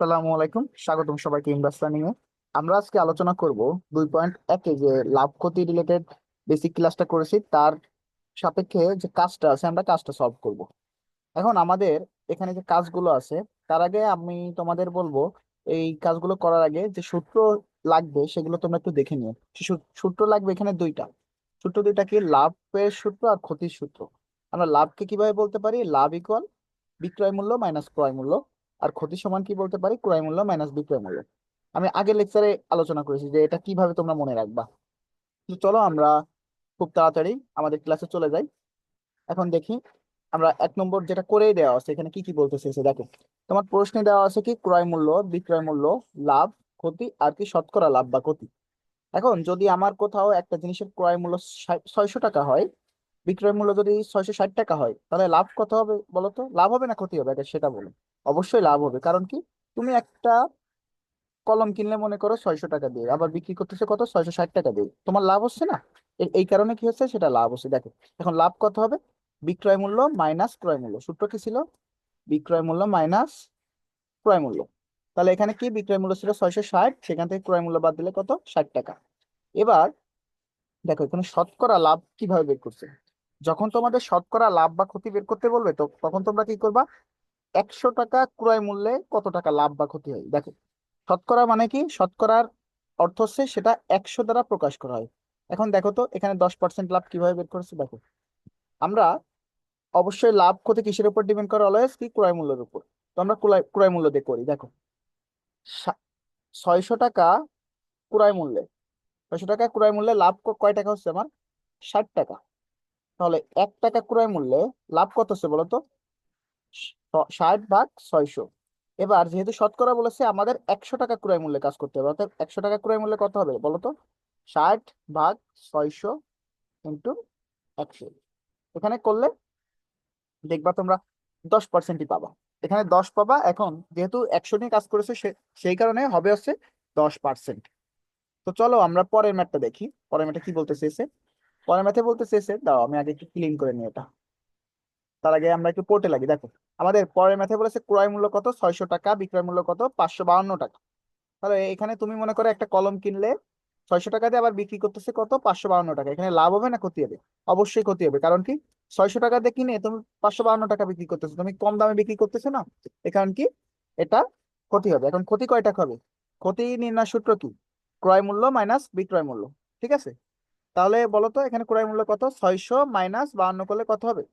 আসসালামু আলাইকুম। স্বাগতম সবাইকে ইনভাস্ট লার্নিং এ আমরা আজকে আলোচনা করব দুই পয়েন্ট একে যে লাভ ক্ষতি রিলেটেড বেসিক ক্লাসটা করেছি, তার সাপেক্ষে যে কাজটা আছে, আমরা কাজটা সলভ করব। এখন আমাদের এখানে যে কাজগুলো আছে, তার আগে আমি তোমাদের বলব, এই কাজগুলো করার আগে যে সূত্র লাগবে, সেগুলো তোমরা একটু দেখে নিও। সূত্র লাগবে এখানে দুইটা। সূত্র দুইটা কি? লাভের সূত্র আর ক্ষতির সূত্র। আমরা লাভকে কীভাবে বলতে পারি? লাভ ইকুয়াল বিক্রয় মূল্য মাইনাস ক্রয় মূল্য। আর ক্ষতি সমান কি বলতে পারি? ক্রয় মূল্য মাইনাস বিক্রয় মূল্য আমি আগের লেকচারে আলোচনা করেছি যে এটা কীভাবে তোমরা মনে রাখবা। তো চলো আমরা খুব তাড়াতাড়ি আমাদের ক্লাসে চলে যাই। এখন দেখি আমরা এক নম্বর যেটা করেই দেওয়া আছে, এখানে কি কি বলতে চেয়েছে দেখো। তোমার প্রশ্নে দেওয়া আছে কি ক্রয় মূল্য বিক্রয় মূল্য লাভ, ক্ষতি আর কি শতকরা লাভ বা ক্ষতি। এখন যদি আমার কোথাও একটা জিনিসের ক্রয় মূল্য ছয়শো টাকা হয় বিক্রয় মূল্য যদি ছয়শো ষাট টাকা হয়, তাহলে লাভ কত হবে বলো তো লাভ হবে না ক্ষতি হবে? আগে সেটা বলো অবশ্যই লাভ হবে। কারণ কি? তুমি একটা কলম কিনলে মনে করো ছয়শো টাকা দিয়ে, আবার বিক্রি করতেছে কত? ছয়শো ষাট টাকা দিয়ে। তোমার লাভ হচ্ছে না? এই কারণে কি হচ্ছে? সেটা লাভ হচ্ছে। দেখো, এখন লাভ কত হবে? বিক্রয় মূল্য মাইনাস ক্রয় মূল্য। সূত্র কি ছিল? বিক্রয় মূল্য মাইনাস ক্রয় মূল্য। তাহলে এখানে কি? বিক্রয় মূল্য ছিল ছয়শো ষাট, সেখান থেকে ক্রয় মূল্য বাদ দিলে কত? ষাট টাকা। এবার দেখো, এখানে শতকরা লাভ কীভাবে বের করছে? যখন তোমাদের শতকরা লাভ বা ক্ষতি বের করতে বলবে, তো তখন তোমরা কি করবা? একশো টাকা ক্রয় মূল্যে কত টাকা লাভ বা ক্ষতি হয়? দেখো, শতকরা মানে কি? শতকরার অর্থ হচ্ছে সেটা একশো দ্বারা প্রকাশ করা হয়। এখন দেখো তো, এখানে দশ পার্সেন্ট লাভ কীভাবে বের করেছে দেখো। আমরা অবশ্যই লাভ, ক্ষতি কিসের উপর ডিপেন্ড করে? অলওয়েজ কি? ক্রয় মূল্যের উপর। তো আমরা ক্রয় ক্রয় মূল্য দিয়ে করি। দেখো ছয়শো টাকা ক্রয় মূল্যে, ছয়শো টাকা ক্রয় মূল্যে লাভ কয় টাকা হচ্ছে আমার? ষাট টাকা। তাহলে এক টাকা ক্রয় মূল্যে লাভ কত হচ্ছে বলো তো? ষাট ভাগ ছয়শো। এবার যেহেতু শতকরা বলেছে, আমাদের একশো টাকা ক্রয় মূল্যে কাজ করতে হবে। অর্থাৎ একশো টাকা ক্রয় মূল্যে কত হবে বলো তো? ষাট ভাগ ছয়শো ইন্টু একশো। এখানে করলে দেখবা তোমরা দশ পার্সেন্টই পাবা। এখানে দশ পাবা, এখন যেহেতু একশো নিয়ে কাজ করেছে সেই কারণে হবে হচ্ছে দশ পার্সেন্ট। তো চলো আমরা পরের ম্যাটটা দেখি। পরের ম্যাথে কি বলতে চেয়েছে? পরের ম্যাথে বলতে চেয়েছে দাও আমি আগে একটু ক্লিন করে নিই এটা তার আগে আমরা একটু পোর্টে লাগি, দেখো। আমাদের পরের ম্যাথে বলেছে ক্রয় মূল্য কত? ছয়শো টাকা, বিক্রয় মূল্য কত? পাঁচশো বাউন্ন টাকা। তাহলে এখানে তুমি মনে করো একটা কলম কিনলে ছয়শো টাকা দিয়ে আবার বিক্রি করতেছে কত? পাঁচশো বাউন্ন টাকা। এখানে লাভ হবে না ক্ষতি হবে? অবশ্যই ক্ষতি হবে। কারণ কি? ছয়শো টাকা দিয়ে কিনে তুমি পাঁচশো বাউন্ন টাকা বিক্রি করতেছো। তুমি কম দামে বিক্রি করতেছো না? এখান কি? এটা ক্ষতি হবে। এখন ক্ষতি কয় টাকা হবে? ক্ষতি নির্ণয় সূত্র কি? ক্রয় মূল্য মাইনাস বিক্রয় মূল্য। ঠিক আছে? তাহলে বলো তো এখানে ক্রয় মূল্য কত? ছয়শো মাইনাস বাউন্ন করলে কত হবে?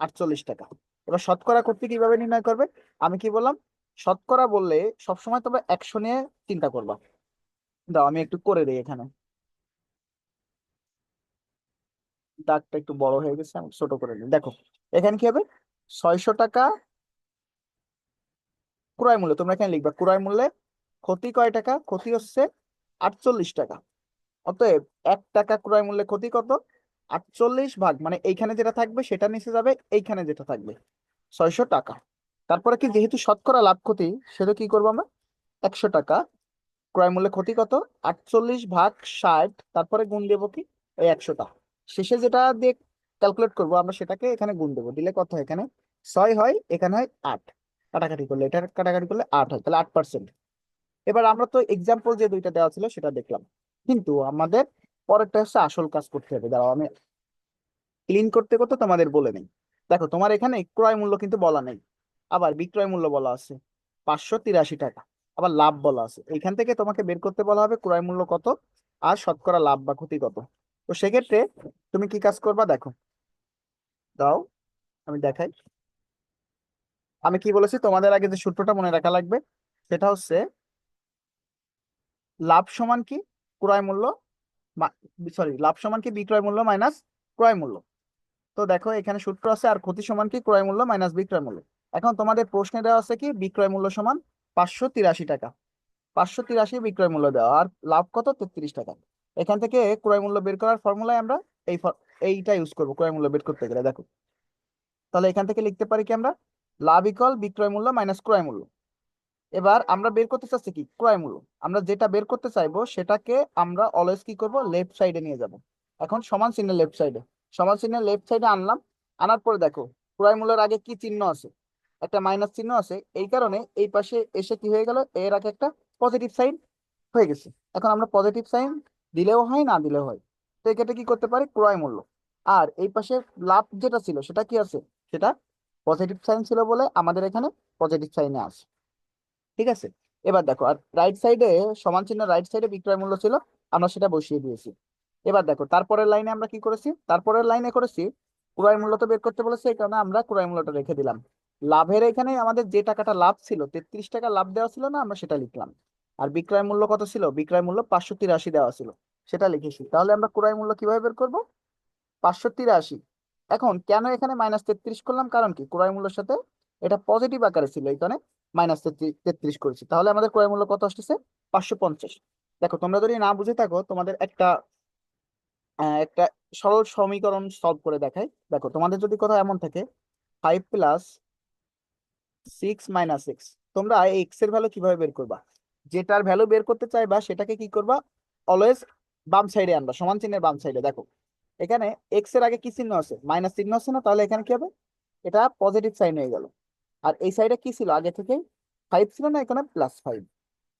আটচল্লিশ টাকা। এবার শতকরা করতে কীভাবে নির্ণয় করবে? আমি কি বললাম? শতকরা বললে সবসময় তোমরা একশো নিয়ে চিন্তা করবা। দাও, আমি একটু করে দিই এখানে। দাগটা একটু বড় হয়ে গেছে, আমি ছোট করে নিই। দেখো, এখানে কি হবে? ছয়শো টাকা ক্রয় মূল্য, তোমরা এখানে লিখবা। ক্রয় মূল্যে ক্ষতি কয় টাকা? ক্ষতি হচ্ছে আটচল্লিশ টাকা। অতএব এক টাকা ক্রয় মূল্যে ক্ষতি কত? আটচল্লিশ ভাগ মানে এইখানে যেটা থাকবে সেটা নিচে যাবে, এইখানে যেটা থাকবে, ছয়শো টাকা। তারপরে কি যেহেতু শতকরা লাভ ক্ষতি, সেটা কি করব আমরা? একশো টাকা। ক্রয় মূল্যে ক্ষতি কত? আটচল্লিশ ভাগ ষাট, তারপরে গুণ দেবো কি? ওই একশোটা শেষে যেটা দিয়ে ক্যালকুলেট করব, আমরা সেটাকে এখানে গুণ দেবো। দিলে কত হয় এখানে? ছয় হয়, এখানে হয় আট। কাটাকাটি করলে, এটা কাটাকাটি করলে আট হয়, তাহলে আট পার্সেন্ট এবার আমরা তো এক্সাম্পল যে দুইটা দেওয়া ছিল, সেটা দেখলাম। কিন্তু আমাদের পরেরটা হচ্ছে আসল কাজ করতে হবে। দাঁড়াও, আমি ক্লিন করতে করতে তোমাদের বলে নেই দেখো, তোমার এখানে ক্রয় মূল্য কিন্তু বলা নেই। আবার বিক্রয় মূল্য বলা আছে পাঁচশো তিরাশি টাকা। আবার লাভ বলা আছে। এখান থেকে তোমাকে বের করতে বলা হবে ক্রয় মূল্য কত আর শতকরা লাভ বা ক্ষতি কত। তো সেক্ষেত্রে তুমি কি কাজ করবা দেখো। দাও, আমি দেখাই। আমি কি বলেছি? তোমাদের আগে যে সূত্রটা মনে রাখা লাগবে, সেটা হচ্ছে লাভ সমান কি? ক্রয় মূল্য সরি লাভ সমান কি বিক্রয় মূল্য মাইনাস ক্রয় মূল্য? তো দেখো, এখানে সূত্র আছে, আর ক্ষতি সমান কি? ক্রয় মূল্য মাইনাস বিক্রয় মূল্য। এখন তোমাদের প্রশ্নে দেওয়া আছে কি? বিক্রয় মূল্য সমান পাঁচশো তিরাশি টাকা। পাঁচশো তিরাশি বিক্রয় মূল্য দেওয়া, আর লাভ কত? তেত্রিশ টাকা। এখান থেকে ক্রয় মূল্য বের করার ফর্মুলায় আমরা এই এইটা ইউজ করব, ক্রয় মূল্য বের করতে গেলে। দেখো, তাহলে এখান থেকে লিখতে পারি কি আমরা? লাভ ইকুয়াল বিক্রয় মূল্য মাইনাস ক্রয় মূল্য। এবার আমরা বের করতে চাচ্ছি কি? ক্রয় মূল্য। আমরা যেটা বের করতে চাইব, সেটাকে আমরা অলওয়েজ কি করব? লেফট সাইডে নিয়ে যাব। এখন সমান চিহ্ন লেফট সাইডে সমান চিহ্ন লেফট সাইডে আনলাম। আনার পরে দেখো, ক্রয় মূল্যের আগে কি চিহ্ন আছে? একটা মাইনাস চিহ্ন আছে। এই কারণে এই পাশে এসে কি হয়ে গেল? এর আগে একটা পজিটিভ সাইন হয়ে গেছে। এখন আমরা পজিটিভ সাইন দিলেও হয়, না দিলেও হয়। তো এক্ষেত্রে কি করতে পারি? ক্রয় মূল্য। আর এই পাশে লাভ যেটা ছিল, সেটা কি আছে? সেটা পজিটিভ সাইন ছিল বলে আমাদের এখানে পজিটিভ সাইনে আছে। ঠিক আছে? এবার দেখো, আর রাইট সাইডে সমান চিহ্ন রাইট সাইডে বিক্রয় মূল্য ছিল, আমরা সেটা বসিয়ে দিয়েছি। এবার দেখো, তারপরের লাইনে আমরা কি করেছি? তারপরের লাইনে করেছি, ক্রয় মূল্য তো বের করতে বলেছে, এই কারণে আমরা ক্রয় মূল্যটা রেখে দিলাম। লাভের এখানে আমাদের যে টাকাটা লাভ ছিল, তেত্রিশ টাকা লাভ দেওয়া ছিল না, আমরা সেটা লিখলাম। আর বিক্রয় মূল্য কত ছিল? বিক্রয় মূল্য পাঁচশো তিরাশি দেওয়া ছিল, সেটা লিখেছি। তাহলে আমরা ক্রয় মূল্য কীভাবে বের করব? পাঁচশো তিরাশি। এখন কেন এখানে মাইনাস তেত্রিশ করলাম? কারণ কি? ক্রয় মূল্যের সাথে এটা পজিটিভ আকারে ছিল কারণে মাইনাস তেত্রিশ করেছি। তাহলে আমাদের ক্রয় মূল্য কত আসতেছে? পাঁচশো পঞ্চাশ। দেখো, তোমরা যদি না বুঝে থাকো, তোমাদের একটা একটা সরল সমীকরণ সলভ করে দেখাই। দেখো, তোমাদের যদি কোথাও এমন থাকে five plus six minus six তোমরা এক্সের ভ্যালু কীভাবে বের করবা? যেটার ভ্যালু বের করতে চাইবা, সেটাকে কি করবা? অলওয়েজ বাম সাইডে আনবা, সমান চিহ্নের বাম সাইডে দেখো, এখানে এক্সের আগে কি চিহ্ন আছে? মাইনাস চিহ্ন আছে না? তাহলে এখানে কি হবে? এটা পজিটিভ সাইন হয়ে গেল। আর এই সাইডে কি ছিল? আগে থেকে ফাইভ ছিল না? এখানে প্লাস ফাইভ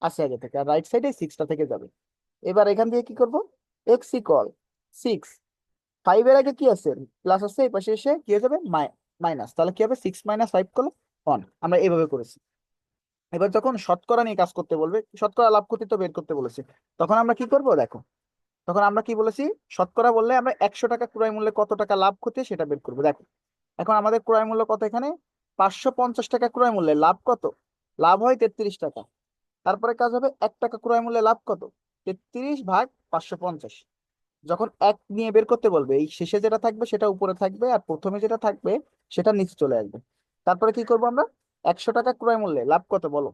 আছে আগে থেকে। আর রাইট সাইডে সিক্সটা থেকে যাবে। এবার এখান থেকে কি করব? এক্স ইকুয়াল সিক্স ফাইভ এর আগে কি আছে? প্লাস আছে, এই পাশে এসে কি হয়ে যাবে? মাইনাস তাহলে কি হবে? সিক্স মাইনাস ফাইভ করলে ওয়ান আমরা এইভাবে করেছি। এবার যখন শতকরা নিয়ে কাজ করতে বলবে, শতকরা লাভ ক্ষতি তো বের করতে বলেছে। তখন আমরা কি করব? দেখো, তখন আমরা কি বলেছি? শতকরা বললে আমরা একশো টাকা ক্রয় মূল্যে কত টাকা লাভ ক্ষতি সেটা বের করব। দেখো, এখন আমাদের ক্রয় মূল্য কত এখানে? পাঁচশো পঞ্চাশ টাকা ক্রয় মূল্যে লাভ কত? লাভ হয় তেত্রিশ টাকা। তারপরে কাজ হবে এক টাকা ক্রয় মূল্যে লাভ কত? তেত্রিশ ভাগ পাঁচশো পঞ্চাশ। যখন এক নিয়ে বের করতে বলবে, এই শেষে যেটা থাকবে সেটা উপরে থাকবে আর প্রথমে যেটা থাকবে সেটা নিচে চলে আসবে। তারপরে কি করব আমরা? একশো টাকা ক্রয় মূল্যে লাভ কত বলো?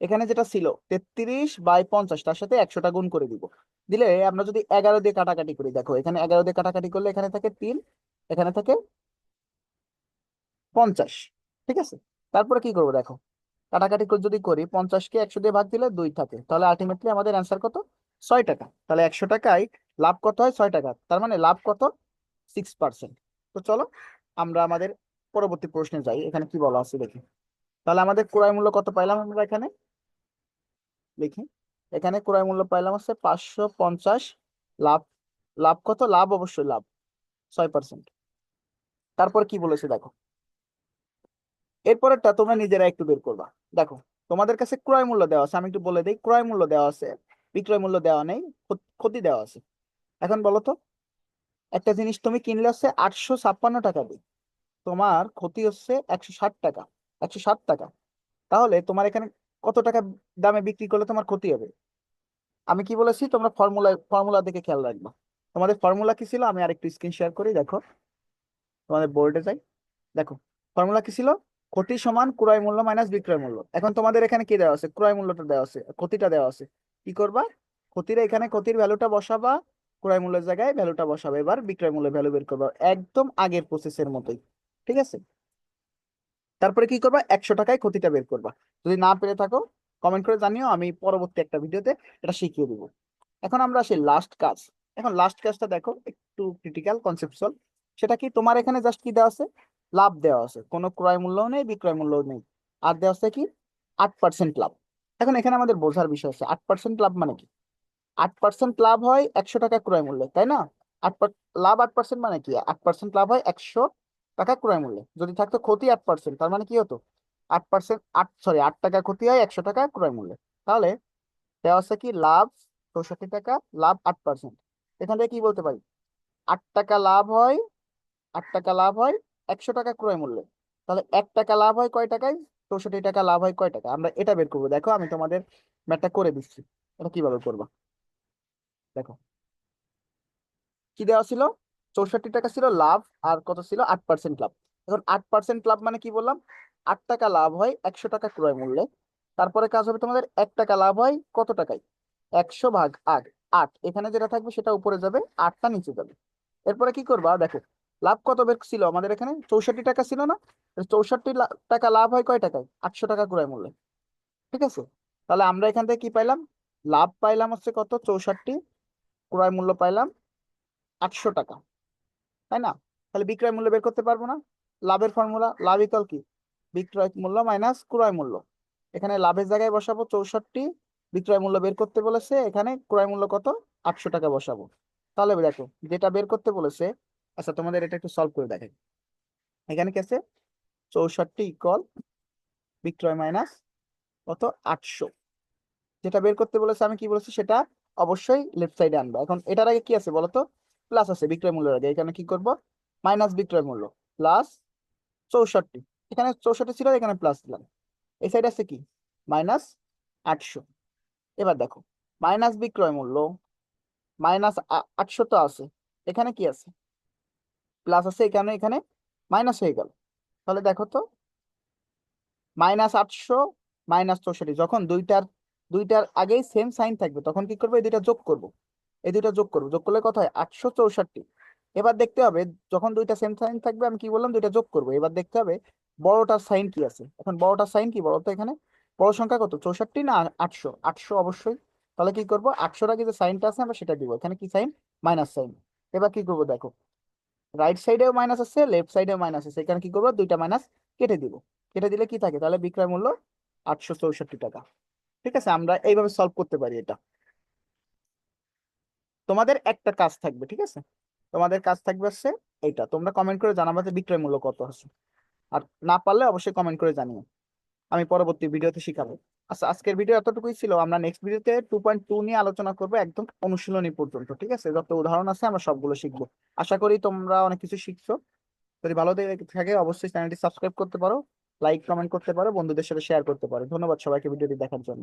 এখানে যেটা ছিল, তেত্রিশ বাই পঞ্চাশ, তার সাথে একশোটা গুণ করে দিব। দিলে আমরা যদি এগারো দিয়ে কাটাকাটি করি, দেখো এখানে এগারো দিয়ে কাটাকাটি করলে এখানে থাকে তিন, এখানে থাকে পঞ্চাশ, ঠিক আছে? তারপরে কি করব দেখো? কাটাকাটি যদি করি পঞ্চাশকে একশো দিয়ে ভাগ দিলে দুই থাকে। তাহলে আলটিমেটলি আমাদের অ্যান্সার কত? ছয় টাকা। তাহলে একশো টাকায় লাভ কত হয়? ছয় টাকা। তার মানে লাভ কত? সিক্স পার্সেন্ট তো চলো, আমরা আমাদের পরবর্তী প্রশ্নে যাই। এখানে কি বলা আছে দেখি। তাহলে আমাদের ক্রয় মূল্য কত পাইলাম আমরা এখানে? লিখি এখানে ক্রয় মূল্য পাইলাম হচ্ছে পাঁচশো পঞ্চাশ। লাভ লাভ কত? লাভ অবশ্যই লাভ। ছয় পার্সেন্ট তারপর কি বলেছে দেখো? এরপরেরটা তোমরা নিজেরা একটু বের করবা। দেখো, তোমাদের কাছে ক্রয় মূল্য দেওয়া আছে, আমি একটু বলে দিই, ক্রয় মূল্য দেওয়া আছে, বিক্রয় মূল্য দেওয়া নেই, ক্ষতি দেওয়া আছে। এখন বলো তো, একটা জিনিস তুমি কিনলে হচ্ছে আটশো ছাপ্পান্ন টাকা দিয়ে, তোমার ক্ষতি হচ্ছে একশো ষাট টাকা, একশো ষাট টাকা। তাহলে তোমার এখানে কত টাকা দামে বিক্রি করলে তোমার ক্ষতি হবে? আমি কি বলেছি? তোমরা ফর্মুলা ফর্মুলা দিকে খেয়াল রাখবা। তোমাদের ফর্মুলা কি ছিল? আমি আরেকটু স্ক্রিন শেয়ার করি, দেখো। তোমাদের বোর্ডে যাই, দেখো, ফর্মুলা কি ছিল? ক্ষতি সমান ক্রয় মূল্য মাইনাস বিক্রয় মূল্য। এখন তোমাদের এখানে কি দেওয়া আছে? ক্রয় মূল্যটা দেওয়া আছে, ক্ষতিটা দেওয়া আছে। কি করবা? ক্ষতির এখানে ক্ষতির ভ্যালুটা বসাবা, ক্রয় মূল্যের জায়গায় ভ্যালুটা বসাবে। এবার বিক্রয় মূল্যের ভ্যালু বের করবা, একদম আগের প্রসেসের মতোই। ঠিক আছে? তারপরে কি করবা? একশো টাকায় ক্ষতিটা বের করবা। যদি না পেরে থাকো কমেন্ট করে জানিও, আমি পরবর্তী একটা ভিডিওতে এটা শিখিয়ে দিব। এখন আমরা আসি লাস্ট কাজ। এখন লাস্ট কাজটা দেখো, একটু ক্রিটিক্যাল কনসেপচুয়াল সেটা কি? তোমার এখানে জাস্ট কি দেওয়া আছে? লাভ দেওয়া আছে। কোনো ক্রয় মূল্য নেই, বিক্রয় মূল্যও নেই। আর দেওয়া আছে কি? আট পার্সেন্ট লাভ। এখন এখানে আমাদের বোঝার বিষয় আছে আট পার্সেন্ট লাভ মানে কি? আট পার্সেন্ট লাভ হয় একশো টাকা ক্রয় মূল্যে, তাই না? আট লাভ আট পার্সেন্ট মানে কি? আট পার্সেন্ট লাভ হয় একশো টাকা ক্রয় মূল্যে। যদি থাকতো ক্ষতি আট পার্সেন্ট তার মানে কি হতো? আট পার্সেন্ট আট সরি আট টাকা ক্ষতি হয় একশো টাকা ক্রয় মূল্যে। তাহলে দেওয়া আছে কি? লাভ চৌষট্টি টাকা, লাভ আট পার্সেন্ট এখান থেকে কি বলতে পারি? আট টাকা লাভ হয়, আট টাকা লাভ হয় একশো টাকা ক্রয় মূল্যে। তাহলে এক টাকা লাভ হয় কয় টাকায়? চৌষট্টি টাকা লাভ হয় কয় টাকা আমরা এটা বের করব। দেখো, আমি তোমাদের ম্যাথটা করে দিচ্ছি। এটা কীভাবে করবা? দেখো। কি দেওয়া ছিল? চৌষট্টি টাকা ছিল লাভ, আর কত ছিল? আট পার্সেন্ট লাভ। এখন আট পার্সেন্ট লাভ মানে কি বললাম? আট টাকা লাভ হয় একশো টাকা ক্রয় মূল্যে। তারপরে কাজ হবে তোমাদের এক টাকা লাভ হয় কত টাকায়? একশো ভাগ আট। আট। এখানে যেটা থাকবে সেটা উপরে যাবে, আটটা নিচে যাবে। এরপরে কি করবা? দেখো লাভ কত বের ছিল? আমাদের এখানে চৌষট্টি টাকা ছিল না? চৌষট্টি টাকা লাভ হয় কয় টাকায়? আটশো টাকা ক্রয় মূল্যে। ঠিক আছে? তাহলে আমরা এখান থেকে কি পাইলাম? লাভ পাইলাম হচ্ছে কত? চৌষট্টি। ক্রয় মূল্য পাইলাম আটশো টাকা। তাই না? তাহলে বিক্রয় মূল্য বের করতে পারব না। লাভের ফর্মুলা, লাভ ইকাল কি? বিক্রয় মূল্য মাইনাস ক্রয় মূল্য। এখানে লাভের জায়গায় বসাবো চৌষট্টি। বিক্রয় মূল্য বের করতে বলেছে, এখানে ক্রয় মূল্য কত? আটশো টাকা বসাবো। তাহলে দেখো, যেটা বের করতে বলেছে আচ্ছা তোমাদের এটা একটু সলভ করে দেখাই। এখানে কি আছে? চৌষট্টি ইকুয়াল বিক্রয় মাইনাস কত? আটশো। যেটা বের করতে বলেছে, আমি কি বলেছি? সেটা অবশ্যই লেফট সাইডে আনব। এখন এটার আগে কি আছে বলতো? প্লাস আছে বিক্রয় মূল্যের আগে। এখানে কি করব? মাইনাস বিক্রয় মূল্য প্লাস চৌষট্টি। এখানে চৌষট্টি ছিল, এখানে প্লাস দিলাম। এই সাইড আছে কি? মাইনাস আটশো। এবার দেখো মাইনাস বিক্রয় মূল্য মাইনাস আটশো তো আছে। এখানে কি আছে? প্লাস আছে এখানে এখানে মাইনাস হয়ে গেল। তাহলে দেখো তো মাইনাস আটশো মাইনাস চৌষট্টি। যখন দুইটার দুইটার আগেই সেম সাইন থাকবে, তখন কি করব? এই দুইটা যোগ করব। এই দুইটা যোগ করব। যোগ করলে কত হয়? আটশো চৌষট্টি। এবার দেখতে হবে, যখন দুইটা সেম সাইন থাকবে, আমি কি বললাম? দুইটা যোগ করব। এবার দেখতে হবে, বড়টার সাইন কি আছে? এখন বড়টার সাইন কি? বলতো এখানে। বড় সংখ্যা কত? চৌষট্টি না আটশো? আটশো অবশ্যই। তাহলে কি করব? আটশোর আগে যে সাইনটা আছে, আমরা সেটা দিব। এখানে কি সাইন মাইনাস সাইন এবার কি করব? দেখো রাইট সাইডেও মাইনাস আছে লেফট সাইডেও মাইনাস আছে। এখানে কি করব? দুইটা মাইনাস কেটে দিব। কেটে দিলে কি থাকে? তাহলে বিক্রয় মূল্য আটশো চৌষট্টি টাকা। ঠিক আছে? আমরা এইভাবে সলভ করতে পারি এটা। তোমাদের একটা কাজ থাকবে, ঠিক আছে? তোমাদের কাজ থাকবে হচ্ছে এটা তোমরা কমেন্ট করে জানাব বিক্রয় মূল্য কত আছে। আর না পারলে অবশ্যই কমেন্ট করে জানিও। আমি পরবর্তী ভিডিওতে শিখাবো। আচ্ছা আজকের ভিডিও এতটুকুই ছিল। আমরা নেক্সট ভিডিওতে টু পয়েন্ট টু নিয়ে আলোচনা করব একদম অনুশীলনী পর্যন্ত, ঠিক আছে? যত উদাহরণ আছে আমরা সবগুলো শিখব। আশা করি তোমরা অনেক কিছু শিখছো। যদি ভালো থাকে অবশ্যই চ্যানেলটি সাবস্ক্রাইব করতে পারো লাইক কমেন্ট করতে পারো, বন্ধুদের সাথে শেয়ার করতে পারো। ধন্যবাদ সবাইকে ভিডিওটি দেখার জন্য।